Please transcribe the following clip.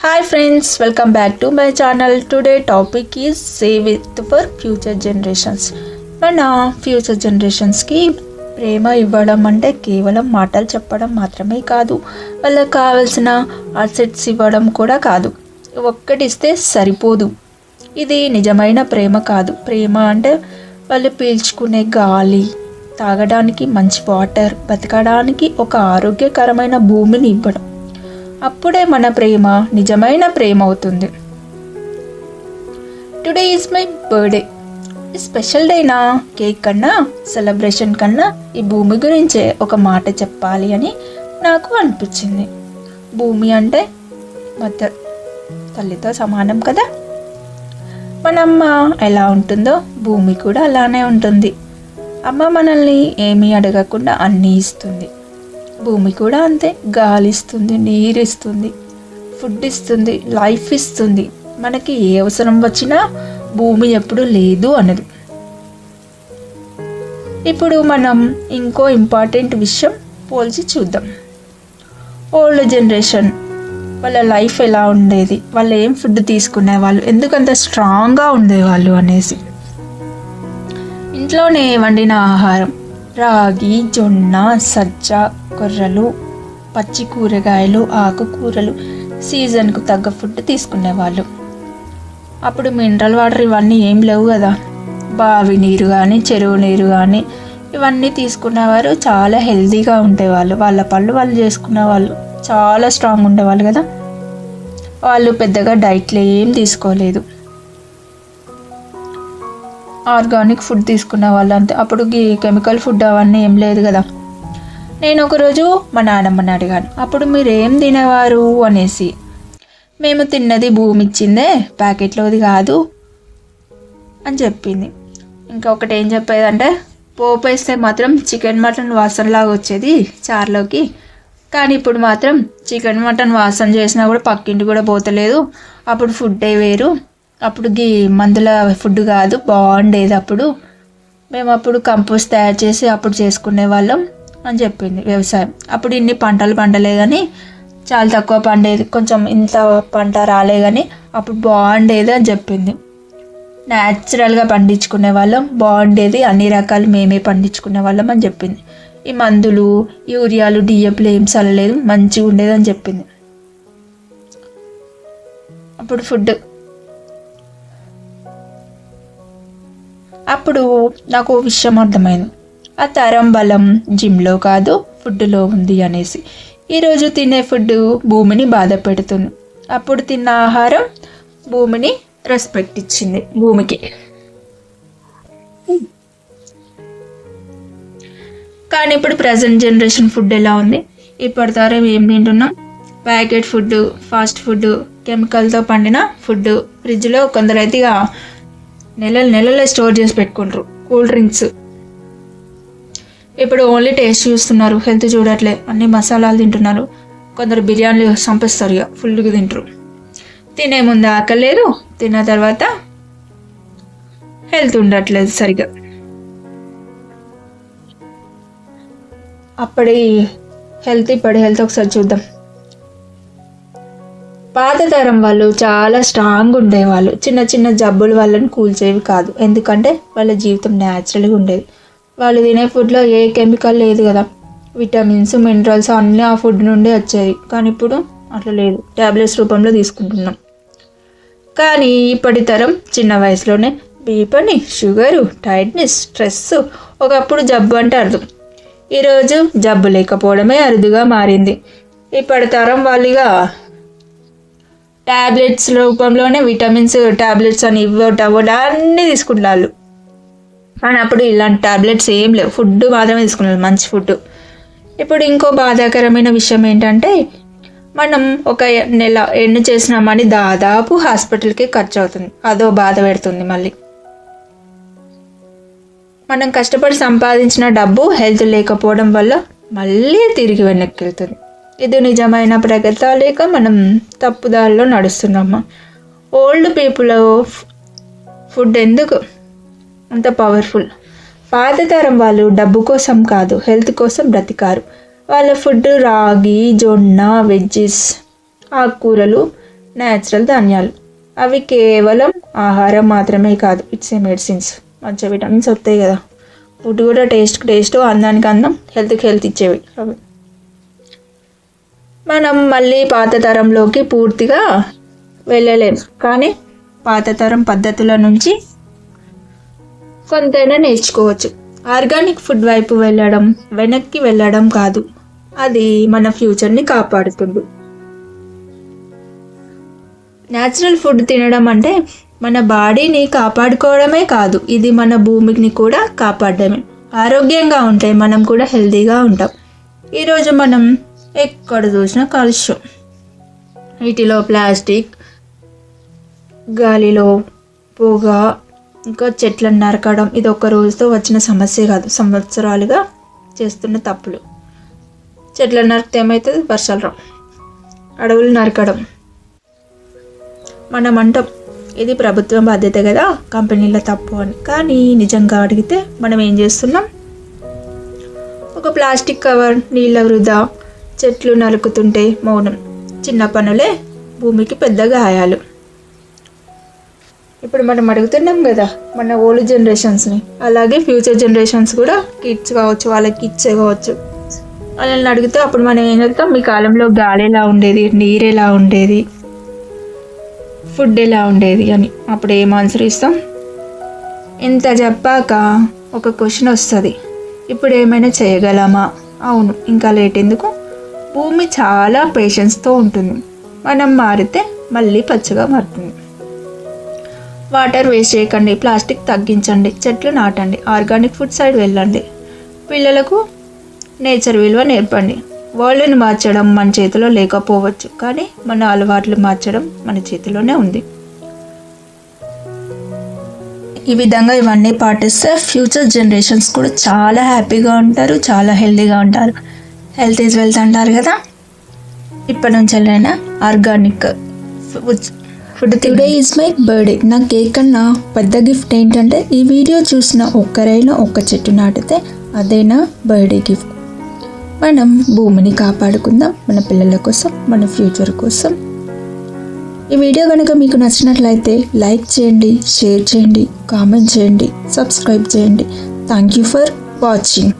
Hi friends welcome back to my channel today topic is save with for future generations మన future జనరేషన్స్కి ప్రేమ ఇవ్వడం అంటే కేవలం మాటలు చెప్పడం మాత్రమే కాదు వాళ్ళకి కావాల్సిన అసెట్స్ ఇవ్వడం కూడా కాదు ఒక్కటి ఇస్తే సరిపోదు ఇది నిజమైన ప్రేమ కాదు ప్రేమ అంటే వాళ్ళు పీల్చుకునే గాలి తాగడానికి మంచి వాటర్ బతకడానికి ఒక ఆరోగ్యకరమైన భూమిని ఇవ్వడం అప్పుడే మన ప్రేమ నిజమైన ప్రేమ అవుతుంది today is my birthday special డేనా cake కన్నా సెలబ్రేషన్ కన్నా ఈ భూమి గురించే ఒక మాట చెప్పాలి అని నాకు అనిపించింది. భూమి అంటే మదర్ తల్లితో సమానం కదా? మన అమ్మ ఎలా ఉంటుందో భూమి కూడా అలానే ఉంటుంది. అమ్మ మనల్ని ఏమీ అడగకుండా అన్నీ ఇస్తుంది. భూమి కూడా అంతే. గాలి ఇస్తుంది నీరు ఇస్తుంది ఫుడ్ ఇస్తుంది లైఫ్ ఇస్తుంది మనకి ఏ అవసరం వచ్చినా భూమి ఎప్పుడు లేదు అనదు ఇప్పుడు మనం ఇంకో ఇంపార్టెంట్ విషయం పోల్చి చూద్దాం. ఓల్డ్ జనరేషన్ వాళ్ళ లైఫ్ ఎలా ఉండేది? వాళ్ళు ఏం ఫుడ్ తీసుకునేవాళ్ళు? ఎందుకంత స్ట్రాంగ్గా ఉండేవాళ్ళు అనేసి. ఇంట్లోనే వండిన ఆహారం. రాగి జొన్న సజ్జ కొర్రలు పచ్చి కూరగాయలు ఆకుకూరలు సీజన్కు తగ్గ ఫుడ్ తీసుకునేవాళ్ళు. అప్పుడు మినరల్ వాటర్ ఇవన్నీ ఏం లేవు కదా. బావి నీరు కానీ చెరువు నీరు కానీ ఇవన్నీ తీసుకునేవారు. చాలా హెల్తీగా ఉండేవాళ్ళు. వాళ్ళ పళ్ళు వాళ్ళు చేసుకునేవాళ్ళు. చాలా స్ట్రాంగ్ ఉండేవాళ్ళు కదా. వాళ్ళు పెద్దగా డైట్లు ఏం తీసుకోలేదు. ఆర్గానిక్ ఫుడ్ తీసుకున్న వాళ్ళు అంతే అప్పుడు ఈ కెమికల్ ఫుడ్ అవన్నీ ఏం లేదు కదా. నేను ఒకరోజు మా నాన్నమ్మని అడిగాను. అప్పుడు మీరు ఏం తినేవారు అనేసి. మేము తిన్నది భూమి ఇచ్చిందే ప్యాకెట్లోది కాదు అని చెప్పింది. ఇంకా ఒకటి ఏం చెప్పేదంటే పోపు వేస్తే మాత్రం చికెన్ మటన్ వాసనలాగా వచ్చేది చారులోకి. కానీ ఇప్పుడు మాత్రం చికెన్ మటన్ వాసన చేసినా కూడా పక్కింటి కూడా పోతలేదు. అప్పుడు ఫుడ్డే వేరు. అప్పుడు గీ మందుల ఫుడ్ కాదు బాగుండేది అప్పుడు. మేము అప్పుడు కంపోస్ట్ తయారు చేసి అప్పుడు చేసుకునే వాళ్ళం అని చెప్పింది వ్యవసాయం. అప్పుడు ఇన్ని పంటలు పండలే కానీ చాలా తక్కువ పండేది. కొంచెం ఇంత పంట రాలే కానీ అప్పుడు బాగుండేది అని చెప్పింది. న్యాచురల్గా పండించుకునే వాళ్ళం బాగుండేది అన్ని రకాలు మేమే పండించుకునే వాళ్ళం అని చెప్పింది. ఈ మందులు యూరియాలు డిఎఫ్లు ఏం చల్లలేదు మంచిగా ఉండేది అని చెప్పింది. అప్పుడు ఫుడ్ అప్పుడు నాకు విషయం అర్థమైంది. ఆ తరం బలం జిమ్లో కాదు ఫుడ్లో ఉంది అనేసి. ఈరోజు తినే ఫుడ్ భూమిని బాధ పెడుతుంది. అప్పుడు తిన్న ఆహారం భూమిని రెస్పెక్ట్ ఇచ్చింది భూమికి. కానీ ఇప్పుడు ప్రజెంట్ జనరేషన్ ఫుడ్ ఎలా ఉంది? ఇప్పటి తరం ఏం తింటున్నాం? ప్యాకెట్ ఫుడ్ ఫాస్ట్ ఫుడ్ కెమికల్తో పండిన ఫుడ్ ఫ్రిడ్జ్లో కొందరైతే ఇక నెలలు నెలలే స్టోర్ చేసి పెట్టుకుంటారు కూల్ డ్రింక్స్. ఇప్పుడు ఓన్లీ టేస్ట్ చూస్తున్నారు. హెల్త్ చూడట్లే. అన్ని మసాలాలు తింటున్నారు. కొందరు బిర్యానీలు చంపేస్తారు ఇక ఫుల్గా తింటారు. తినే ముందు ఆకలేదు. తిన్న తర్వాత హెల్త్ ఉండట్లేదు సరిగా అప్పటి హెల్త్ ఇప్పటి హెల్త్ ఒకసారి చూద్దాం. పాత తరం వాళ్ళు చాలా స్ట్రాంగ్ ఉండేవాళ్ళు చిన్న చిన్న జబ్బులు వాళ్ళని కూల్చేవి కాదు. ఎందుకంటే వాళ్ళ జీవితం న్యాచురల్గా ఉండేది. వాళ్ళు తినే ఫుడ్లో ఏ కెమికల్ లేదు కదా. విటమిన్స్ మినరల్స్ అన్నీ ఆ ఫుడ్ నుండే వచ్చేవి. కానీ ఇప్పుడు అట్లా లేదు. ట్యాబ్లెట్స్ రూపంలో తీసుకుంటున్నాం. కానీ ఇప్పటి తరం చిన్న వయసులోనే బీపని షుగరు టైట్నెస్ స్ట్రెస్ ఒకప్పుడు జబ్బు అంటే అర్థం ఈరోజు జబ్బు లేకపోవడమే అరుదుగా మారింది. ఇప్పటి తరం వాళ్ళుగా ట్యాబ్లెట్స్ రూపంలోనే విటమిన్స్ ట్యాబ్లెట్స్ అని ఇవ్వట అవ్వట అన్నీ తీసుకుంటారు. కానీ అప్పుడు ఇలాంటి ట్యాబ్లెట్స్ ఏం లేవు. ఫుడ్ మాత్రమే తీసుకున్నారు మంచి ఫుడ్ ఇప్పుడు ఇంకో బాధాకరమైన విషయం ఏంటంటే మనం ఒక నెల ఎన్ని చేసినామని దాదాపు హాస్పిటల్కి ఖర్చు అవుతుంది అదో బాధ పెడుతుంది మళ్ళీ. మనం కష్టపడి సంపాదించిన డబ్బు హెల్త్ లేకపోవడం వల్ల మళ్ళీ తిరిగి వెనక్కి వెళ్తుంది. ఇది నిజమైన ప్రగతి లేక మనం తప్పుదారిలో నడుస్తున్నామా? ఓల్డ్ పీపుల్ ఫుడ్ ఎందుకు? అంత పవర్ఫుల్ పాత తరం వాళ్ళు డబ్బు కోసం కాదు హెల్త్ కోసం బ్రతికారు. వాళ్ళ ఫుడ్ రాగి జొన్న వెజ్జెస్ ఆకుకూరలు న్యాచురల్ ధాన్యాలు. అవి కేవలం ఆహారం మాత్రమే కాదు ఇట్స్ ఏ మెడిసిన్స్ మంచి విటమిన్స్ వస్తాయి కదా. ఫుడ్ కూడా టేస్ట్ టేస్ట్ అందానికి అందం హెల్త్కి హెల్త్ ఇచ్చేవి. అవి మనం మళ్ళీ పాత తరంలోకి పూర్తిగా వెళ్ళలేము కానీ పాత తరం పద్ధతుల నుంచి కొంతైనా నేర్చుకోవచ్చు. ఆర్గానిక్ ఫుడ్ వైపు వెళ్ళడం వెనక్కి వెళ్ళడం కాదు. అది మన ఫ్యూచర్ని కాపాడుతుంది. న్యాచురల్ ఫుడ్ తినడం అంటే మన బాడీని కాపాడుకోవడమే కాదు ఇది మన భూమిని కూడా కాపాడడమే. ఆరోగ్యంగా ఉంటే మనం కూడా హెల్తీగా ఉంటాం. ఈరోజు మనం ఎక్కడ చూసినా కాలుష్యం. వీటిలో ప్లాస్టిక్ గాలిలో పొగ ఇంకా చెట్లను నరకడం ఇది ఒక రోజుతో వచ్చిన సమస్య కాదు. సంవత్సరాలుగా చేస్తున్న తప్పులు. చెట్లను నరికితే ఏమవుతుంది వర్షాలు రావు. అడవులు నరకడం. మనం అంటాం ఇది ప్రభుత్వం బాధ్యత కదా కంపెనీల తప్పు అని. కానీ నిజంగా అడిగితే మనం ఏం చేస్తున్నాం? ఒక ప్లాస్టిక్ కవర్ నీళ్ళ వృధా చెట్లు నరుకుతుంటే మౌనం. చిన్న పనులే భూమికి పెద్ద గాయాలు. ఇప్పుడు మనం అడుగుతున్నాం కదా మన ఓల్డ్ జనరేషన్స్ని. అలాగే ఫ్యూచర్ జనరేషన్స్ కూడా కిడ్స్ కావచ్చు వాళ్ళకి కిడ్స్ కావచ్చు. వాళ్ళని అడిగితే అప్పుడు మనం ఏం చెప్తాం మీ కాలంలో గాలి ఎలా ఉండేది? నీరు ఎలా ఉండేది? ఫుడ్ ఎలా ఉండేది అని. అప్పుడు ఏం ఆన్సర్ ఇస్తాం? ఇంత చెప్పాక ఒక క్వశ్చన్ వస్తుంది. ఇప్పుడు ఏమైనా చేయగలమా? అవును ఇంకా లేట్ ఎందుకు? భూమి చాలా పేషెన్స్తో ఉంటుంది. మనం మారితే మళ్ళీ పచ్చగా మారుతుంది. వాటర్ వేస్ట్ చేయకండి ప్లాస్టిక్ తగ్గించండి చెట్లు నాటండి ఆర్గానిక్ ఫుడ్ సైడ్ వెళ్ళండి. పిల్లలకు నేచర్ విలువ నేర్పండి. వరల్డ్ని మార్చడం మన చేతిలో లేకపోవచ్చు కానీ మన అలవాట్లు మార్చడం మన చేతిలోనే ఉంది. ఈ విధంగా ఇవన్నీ పాటిస్తే ఫ్యూచర్ జనరేషన్స్ కూడా చాలా హ్యాపీగా ఉంటారు చాలా హెల్తీగా ఉంటారు. హెల్త్ ఈజ్ వెల్త్ అంటారు కదా. ఇప్పటి నుంచి వెళ్ళైనా organic food today is my birthday. నా కేక్ కన్నా పెద్ద గిఫ్ట్ ఏంటంటే ఈ వీడియో చూసిన ఒక్కరైనా ఒక్క చెట్టు నాటితే అదే నా బర్త్డే గిఫ్ట్. మనం భూమిని కాపాడుకుందాం మన పిల్లల కోసం మన ఫ్యూచర్ కోసం. ఈ వీడియో కనుక మీకు నచ్చినట్లయితే లైక్ చేయండి షేర్ చేయండి కామెంట్ చేయండి సబ్స్క్రైబ్ చేయండి. Thank you for watching.